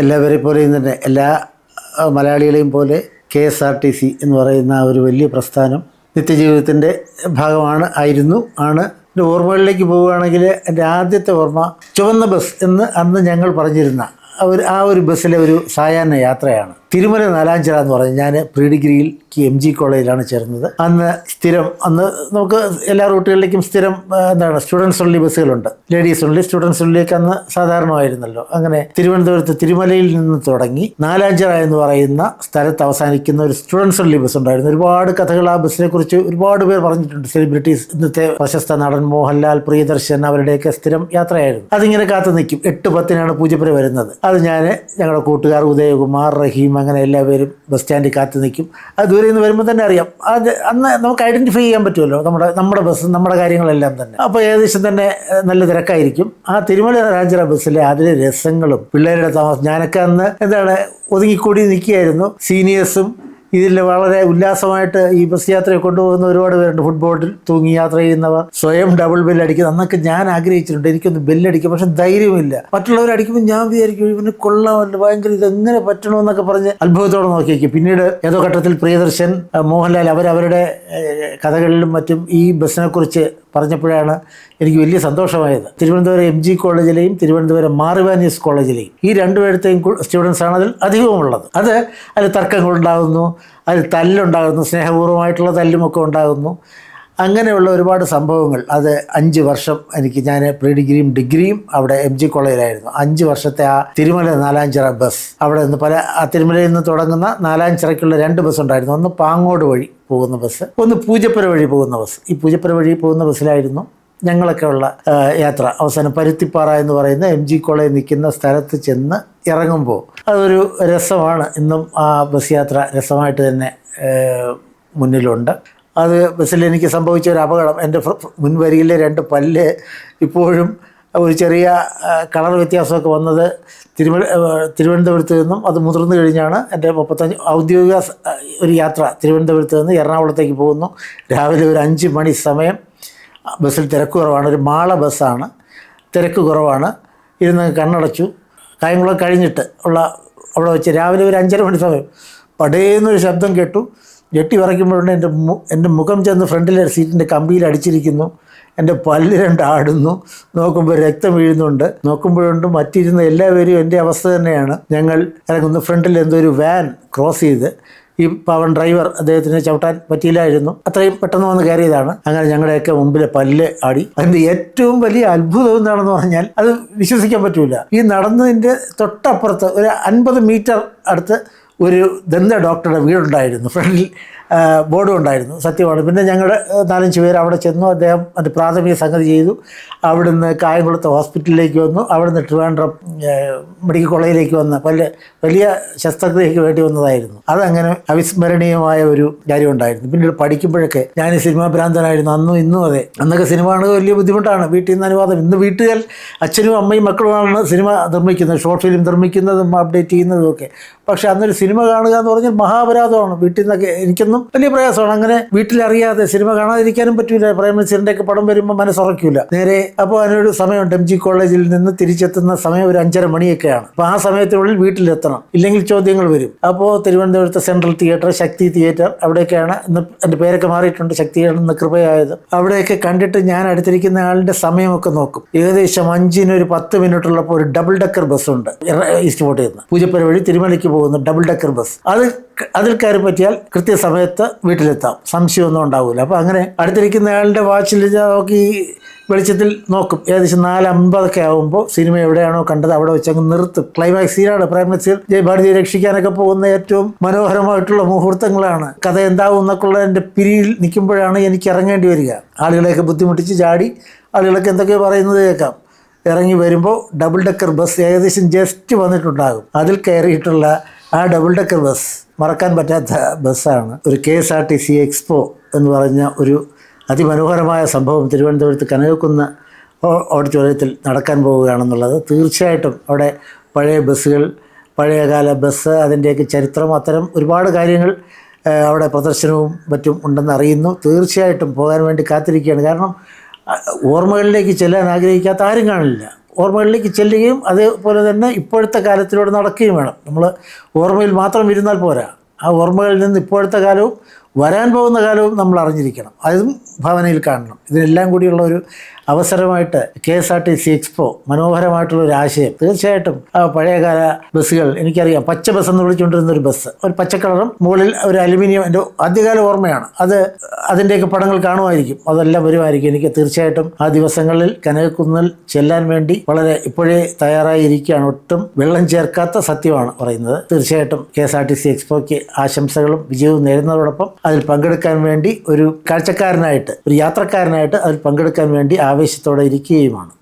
എല്ലാവരെ പോലെയും തന്നെ എല്ലാ മലയാളികളെയും പോലെ K S R T C എന്ന് പറയുന്ന ഒരു വലിയ പ്രസ്ഥാനം നിത്യജീവിതത്തിന്റെ ഭാഗമാണ് ആയിരുന്നു ആണ്. എന്റെ ഓർമ്മകളിലേക്ക് പോവുകയാണെങ്കിൽ എന്റെ ആദ്യത്തെ ഓർമ്മ ചുവന്ന ബസ് എന്ന് അന്ന് ഞങ്ങൾ പറഞ്ഞിരുന്ന ആ ഒരു ബസ്സിലെ ഒരു സായാഹ്ന യാത്രയാണ്. തിരുമല നാലാഞ്ചിറ എന്ന് പറഞ്ഞ് ഞാൻ പ്രീ ഡിഗ്രിയിൽ എം ജി കോളേജിലാണ് ചേർന്നത്. അന്ന് സ്ഥിരം അന്ന് നമുക്ക് എല്ലാ റൂട്ടുകളിലേക്കും സ്ഥിരം എന്താണ് സ്റ്റുഡൻസ് ഒൺലി ബസ്സുകളുണ്ട്. ലേഡീസ് ഒൺലി സ്റ്റുഡൻസ് ഒൺലിയൊക്കെ അന്ന് സാധാരണമായിരുന്നല്ലോ. അങ്ങനെ തിരുവനന്തപുരത്ത് തിരുമലയിൽ നിന്ന് തുടങ്ങി നാലാഞ്ചിറ എന്ന് പറയുന്ന സ്ഥലത്ത് അവസാനിക്കുന്ന ഒരു സ്റ്റുഡൻസ് ഒൺലി ബസ് ഉണ്ടായിരുന്നു. ഒരുപാട് കഥകൾ ആ ബസ്സിനെ കുറിച്ച് ഒരുപാട് പേർ പറഞ്ഞിട്ടുണ്ട്. സെലിബ്രിറ്റീസ് ഇന്നത്തെ പ്രശസ്ത നടൻ മോഹൻലാൽ പ്രിയദർശൻ അവരുടെയൊക്കെ സ്ഥിരം യാത്രയായിരുന്നു. അതിങ്ങനെ കാത്തു നിൽക്കും എട്ട് പത്തിനാണ് പൂജപ്പുര വരുന്നത്. അത് ഞാൻ ഞങ്ങളുടെ കൂട്ടുകാർ ഉദയകുമാർ റഹീം അങ്ങനെ എല്ലാവരും ബസ് സ്റ്റാൻഡിൽ കാത്തു നിൽക്കും. അത് ദൂരെ നിന്ന് വരുമ്പോൾ തന്നെ അറിയാം. അത് അന്ന് നമുക്ക് ഐഡന്റിഫൈ ചെയ്യാൻ പറ്റുമല്ലോ. നമ്മുടെ നമ്മുടെ ബസ് നമ്മുടെ കാര്യങ്ങളെല്ലാം തന്നെ. അപ്പോൾ ഏകദേശം തന്നെ നല്ല തിരക്കായിരിക്കും. ആ തിരുമല രാജറ ബസ്സിലെ അതിലെ രസങ്ങളും പിള്ളേരുടെ താമസം. ഞാനൊക്കെ അന്ന് എന്താണ് ഒതുങ്ങിക്കൂടി നിൽക്കുകയായിരുന്നു. സീനിയേഴ്സും ഇതിൽ വളരെ ഉല്ലാസമായിട്ട് ഈ ബസ് യാത്രയെ കൊണ്ടുപോകുന്ന ഒരുപാട് പേരുണ്ട്. ഫുട്ബോളിൽ തൂങ്ങി യാത്ര ചെയ്യുന്നവർ. സ്വയം ഡബിൾ ബെല്ലടിക്കുന്നത് അന്നൊക്കെ ഞാൻ ആഗ്രഹിച്ചിട്ടുണ്ട്. എനിക്കൊന്ന് ബെല്ലടിക്കും പക്ഷെ ധൈര്യമില്ല. മറ്റുള്ളവർ അടിക്കുമ്പോൾ ഞാൻ വിചാരിക്കും ഇവന് കൊള്ളാമല്ലോ ഭയങ്കര ഇത് എങ്ങനെ പറ്റണമെന്നൊക്കെ പറഞ്ഞ് അത്ഭുതത്തോടെ നോക്കിയേക്കും. പിന്നീട് ഏതോ ഘട്ടത്തിൽ പ്രിയദർശൻ മോഹൻലാൽ അവരവരുടെ കഥകളിലും മറ്റും ഈ ബസ്സിനെ കുറിച്ച് പറഞ്ഞപ്പോഴാണ് എനിക്ക് വലിയ സന്തോഷമായത്. തിരുവനന്തപുരം എം ജി കോളേജിലെയും തിരുവനന്തപുരം മാറിവാനീസ് കോളേജിലെയും ഈ രണ്ടുപേരത്തെയും സ്റ്റുഡൻസ് ആണ് അതിൽ അധികമുള്ളത് അത് അതിൽ തർക്കങ്ങളുണ്ടാകുന്നു അതിൽ തല്ലുണ്ടാകുന്നു സ്നേഹപൂർവമായിട്ടുള്ള തല്ലുമൊക്കെ ഉണ്ടാകുന്നു. അങ്ങനെയുള്ള ഒരുപാട് സംഭവങ്ങൾ. അത് അഞ്ച് വർഷം എനിക്ക് ഞാൻ പ്രീ ഡിഗ്രിയും ഡിഗ്രിയും അവിടെ എം ജി കോളേജിലായിരുന്നു. അഞ്ച് വർഷത്തെ ആ തിരുമല നാലാഞ്ചിറ ബസ്. അവിടെ നിന്ന് പല ആ തിരുമലയിൽ നിന്ന് തുടങ്ങുന്ന നാലാഞ്ചിറയ്ക്കുള്ള രണ്ട് ബസ് ഉണ്ടായിരുന്നു. ഒന്ന് പാങ്ങോട് വഴി പോകുന്ന ബസ് ഒന്ന് പൂജപ്പുര വഴി പോകുന്ന ബസ്. ഈ പൂജപ്പുര വഴി പോകുന്ന ബസ്സിലായിരുന്നു ഞങ്ങളൊക്കെ ഉള്ള യാത്ര. അവസാനം പരുത്തിപ്പാറ എന്ന് പറയുന്ന എം ജി കോളേജ് നിൽക്കുന്ന സ്ഥലത്ത് ചെന്ന് ഇറങ്ങുമ്പോൾ അതൊരു രസമാണ്. ഇന്നും ആ ബസ് യാത്ര രസമായിട്ട് തന്നെ മുന്നിലുണ്ട്. അത് ബസ്സിൽ എനിക്ക് സംഭവിച്ച ഒരു അപകടം. എന്റെ മുൻവരിയിലെ രണ്ട് പല്ല് ഇപ്പോഴും ഒരു ചെറിയ കളർ വ്യത്യാസമൊക്കെ വന്നത് തിരുവ തിരുവനന്തപുരത്ത് നിന്നും അത് മുതിർന്നു കഴിഞ്ഞാണ് എന്റെ മുപ്പത്തഞ്ച് ഔദ്യോഗിക ഒരു യാത്ര തിരുവനന്തപുരത്ത് നിന്ന് എറണാകുളത്തേക്ക് പോകുന്നു. രാവിലെ ഒരു അഞ്ച് മണി സമയം ബസ്സിൽ തിരക്ക് കുറവാണ്. ഒരു മാള ബസ്സാണ്. തിരക്ക് കുറവാണ്. ഇരുന്ന് കണ്ണടച്ചു. കായംകുളം കഴിഞ്ഞിട്ട് ഉള്ള അവിടെ വെച്ച് രാവിലെ ഒരു അഞ്ചര മണി സമയം പടേന്നൊരു ശബ്ദം കേട്ടു. ഞെട്ടി വിറയ്ക്കുമ്പോഴുണ്ട് എന്റെ മു എന്റെ മുഖം ചെന്ന് ഫ്രണ്ടിലെ സീറ്റിന്റെ കമ്പിയിൽ അടിച്ചിരിക്കുന്നു. എന്റെ പല്ല് രണ്ടാടുന്നു നോക്കുമ്പോൾ രക്തം വീഴുന്നുണ്ട്. നോക്കുമ്പോഴുണ്ട് മറ്റിരുന്ന എല്ലാവരും എന്റെ അവസ്ഥ തന്നെയാണ്. ഞങ്ങൾ ഇറങ്ങുന്നു ഫ്രണ്ടിൽ എന്തോ ഒരു വാൻ ക്രോസ് ചെയ്ത് ഈ പവൻ ഡ്രൈവർ അദ്ദേഹത്തിന് ചവിട്ടാൻ പറ്റിയില്ലായിരുന്നു. അത്രയും പെട്ടെന്ന് വന്ന് കയറിയതാണ്. അങ്ങനെ ഞങ്ങളുടെയൊക്കെ മുമ്പിലെ പല്ല് ആടി. അതിന്റെ ഏറ്റവും വലിയ അത്ഭുതം എന്താണെന്ന് പറഞ്ഞാൽ അത് വിശ്വസിക്കാൻ പറ്റൂല. ഈ നടന്നതിന്റെ തൊട്ടപ്പുറത്ത് ഒരു അൻപത് മീറ്റർ അടുത്ത് ഒരു ദന്ത ഡോക്ടറുടെ വീടുണ്ടായിരുന്നു. ഫ്രണ്ടിൽ ബോർഡും ഉണ്ടായിരുന്നു സത്യമാണ്. പിന്നെ ഞങ്ങളുടെ നാലഞ്ച് പേർ അവിടെ ചെന്നു അദ്ദേഹം അത് പ്രാഥമിക സംഗതി ചെയ്തു. അവിടുന്ന് കായംകുളത്ത് ഹോസ്പിറ്റലിലേക്ക് വന്നു. അവിടുന്ന് ട്രിവാൻഡ്രം മെഡിക്കൽ കോളേജിലേക്ക് വന്ന പല വലിയ ശസ്ത്രക്രിയയ്ക്ക് വേണ്ടി വന്നതായിരുന്നു. അതങ്ങനെ അവിസ്മരണീയമായ ഒരു കാര്യം ഉണ്ടായിരുന്നു. പിന്നീട് പഠിക്കുമ്പോഴൊക്കെ ഞാൻ സിനിമാ ഭ്രാന്തനായിരുന്നു. അന്നും ഇന്നും അതെ. അന്നൊക്കെ സിനിമ കാണുക വലിയ ബുദ്ധിമുട്ടാണ്. വീട്ടിൽ നിന്ന് അനുവാദം. ഇന്ന് വീട്ടുകാർ അച്ഛനും അമ്മയും മക്കളുമാണ് സിനിമ നിർമ്മിക്കുന്നത് ഷോർട്ട് ഫിലിം നിർമ്മിക്കുന്നതും അപ്ഡേറ്റ് ചെയ്യുന്നതും ഒക്കെ. പക്ഷേ അന്നൊരു സിനിമ കാണുക എന്ന് പറഞ്ഞാൽ മഹാപരാധമാണ്. വീട്ടിൽ നിന്നൊക്കെ എനിക്കൊന്നും വലിയ പ്രയാസമാണ്. അങ്ങനെ വീട്ടിലറിയാതെ സിനിമ കാണാതിരിക്കാനും പറ്റൂല. പ്രേമ ഒക്കെ പടം വരുമ്പോൾ മനസ്സുറക്കൂല നേരെ അപ്പോൾ അതിനൊരു സമയമുണ്ട്. എം ജി കോളേജിൽ നിന്ന് തിരിച്ചെത്തുന്ന സമയം ഒരു അഞ്ചര മണിയൊക്കെയാണ്. അപ്പോൾ ആ സമയത്തിനുള്ളിൽ വീട്ടിലെത്തണം. ഇല്ലെങ്കിൽ ചോദ്യങ്ങൾ വരും. അപ്പോൾ തിരുവനന്തപുരത്തെ സെൻട്രൽ തിയേറ്റർ ശക്തി തിയേറ്റർ അവിടെയൊക്കെയാണ്. ഇന്ന് എന്റെ പേരൊക്കെ മാറിയിട്ടുണ്ട്. ശക്തിയാണ് ഇന്ന് കൃപയായത്. അവിടെയൊക്കെ കണ്ടിട്ട് ഞാൻ അടുത്തിരിക്കുന്ന ആളിന്റെ സമയമൊക്കെ നോക്കും. ഏകദേശം അഞ്ചിന് ഒരു പത്ത് മിനിറ്റ് ഉള്ളപ്പോൾ ഒരു ഡബിൾ ഡെക്കർ ബസ് ഉണ്ട് ഈസ്റ്റ് ഫോർട്ടിൽ നിന്ന് പൂജപ്പുര വഴി തിരുമലയ്ക്ക് പോകുന്ന ഡബിൾ ഡെക്കർ ബസ്. അത് അതിൽ കയറി പറ്റിയാൽ കൃത്യസമയത്ത് വീട്ടിലെത്താം. സംശയമൊന്നും ഉണ്ടാവില്ല അപ്പോൾ അങ്ങനെ അടുത്തിരിക്കുന്ന ആളുടെ വാച്ചിൽ നോക്കി വെളിച്ചത്തിൽ നോക്കും. ഏകദേശം നാല് അമ്പതൊക്കെ ആകുമ്പോൾ സിനിമ എവിടെയാണോ കണ്ടത് അവിടെ വെച്ച് അങ്ങ് നിർത്തും ക്ലൈമാക്സ് സീനാണ് പ്രേമനസിൽ ജയഭാരതിയെ രക്ഷിക്കാനൊക്കെ പോകുന്ന ഏറ്റവും മനോഹരമായിട്ടുള്ള മുഹൂർത്തങ്ങളാണ്. കഥ എന്താവും എന്നൊക്കെയുള്ള എന്റെ പിരിയിൽ നിൽക്കുമ്പോഴാണ് എനിക്ക് ഇറങ്ങേണ്ടി വരിക. ആളുകളെയൊക്കെ ബുദ്ധിമുട്ടിച്ച് ചാടി ആളുകളൊക്കെ എന്തൊക്കെയോ പറയുന്നത് കേൾക്കാം. ഇറങ്ങി വരുമ്പോൾ ഡബിൾ ഡെക്കർ ബസ് ഏകദേശം ജസ്റ്റ് വന്നിട്ടുണ്ടാകും. അതിൽ കയറിയിട്ടുള്ള ആ ഡബിൾ ഡെക്കർ ബസ് മറക്കാൻ പറ്റാത്ത ബസ്സാണ്. ഒരു K S R T C expo എന്ന് പറഞ്ഞ ഒരു അതിമനോഹരമായ സംഭവം തിരുവനന്തപുരത്ത് കനകക്കുന്ന ഓഡിറ്റോറിയത്തിൽ നടക്കാൻ പോവുകയാണെന്നുള്ളത് തീർച്ചയായിട്ടും അവിടെ പഴയ ബസ്സുകൾ പഴയകാല ബസ് അതിന്റെയൊക്കെ ചരിത്രം അത്തരം ഒരുപാട് കാര്യങ്ങൾ അവിടെ പ്രദർശനവും മറ്റും ഉണ്ടെന്ന് അറിയുന്നു. തീർച്ചയായിട്ടും പോകാൻ വേണ്ടി കാത്തിരിക്കുകയാണ്. കാരണം ഓർമ്മകളിലേക്ക് ചെല്ലാൻ ആഗ്രഹിക്കാത്ത ആരും കാണില്ല. ഓർമ്മകളിലേക്ക് ചെല്ലുകയും അതേപോലെ തന്നെ ഇപ്പോഴത്തെ കാലത്തിലൂടെ നടക്കുകയും വേണം. നമ്മൾ ഓർമ്മയിൽ മാത്രം ഇരുന്നാൽ പോരാ. ആ ഓർമ്മകളിൽ നിന്ന് ഇപ്പോഴത്തെ കാലവും വരാൻ പോകുന്ന കാലവും നമ്മൾ അറിഞ്ഞിരിക്കണം. അതും ഭാവനയിൽ കാണണം. ഇതിനെല്ലാം കൂടിയുള്ള ഒരു അവസരമായിട്ട് K S R T C expo മനോഹരമായിട്ടുള്ള ഒരു ആശയം തീർച്ചയായിട്ടും ആ പഴയകാല ബസ്സുകൾ എനിക്കറിയാം. പച്ച ബസ് എന്ന് വിളിച്ചുകൊണ്ടിരുന്ന ഒരു ബസ് ഒരു പച്ചക്കളറും മുകളിൽ ഒരു അലുമിനിയം. എന്റെ ആദ്യകാല ഓർമ്മയാണ്. അത് അതിന്റെയൊക്കെ പടങ്ങൾ കാണുമായിരിക്കും. അതെല്ലാം വരുമായിരിക്കും. എനിക്ക് തീർച്ചയായിട്ടും ആ ദിവസങ്ങളിൽ കനകക്കുന്നിൽ ചെല്ലാൻ വേണ്ടി വളരെ ഇപ്പോഴേ തയ്യാറായിരിക്കുകയാണ്. ഒട്ടും വെള്ളം ചേർക്കാത്ത സത്യമാണ് പറയുന്നത്. തീർച്ചയായിട്ടും K S R T C എക്സ്പോയ്ക്ക് ആശംസകളും വിജയവും നേരുന്നതോടൊപ്പം അതിൽ പങ്കെടുക്കാൻ വേണ്ടി ഒരു കാഴ്ചക്കാരനായിട്ട് ഒരു യാത്രക്കാരനായിട്ട് അതിൽ പങ്കെടുക്കാൻ വേണ്ടി ആവേശത്തോടെ ഇരിക്കുകയുമാണ്.